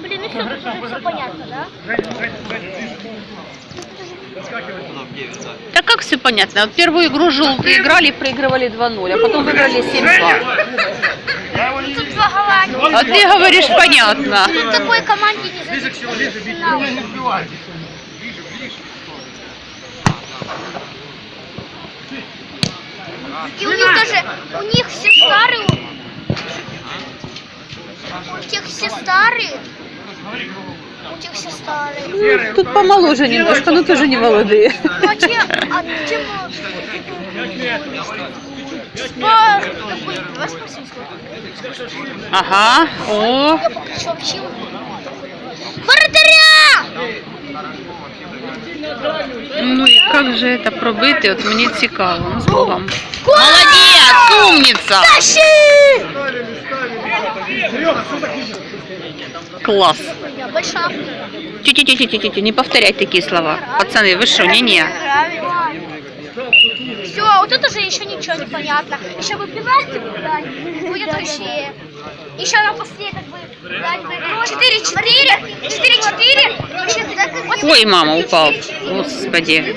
Блин, ну все, тут уже все понятно, да? Да как все понятно? Вот первую игру желтые играли, проигрывали 2-0, а потом выиграли 7-2. Тут два гола. А ты говоришь понятно. Тут такой команде не. И у них даже, у них все старые. У тех все старые. У тех все старые. Ну, тут помоложе немножко, но тоже не молодые. Ну а чем, а чем Спар такой восьмосемьсот. Ага, о, Я покричу вообще. Вратаря! ну і як же это пробити? От мені цікаво, ну з Богом. Молодець, умниця! Тащи! Класс. Ти-ти-ти-ти-ти-ти, не повторяй такие слова. Пацаны, вы что, не-не. Все, а вот это же еще ничего не понятно. Еще выбирать и выбирать. Будет вообще. Еще на после как бы 4-4, 4-4. Ой, мама упал. Господи.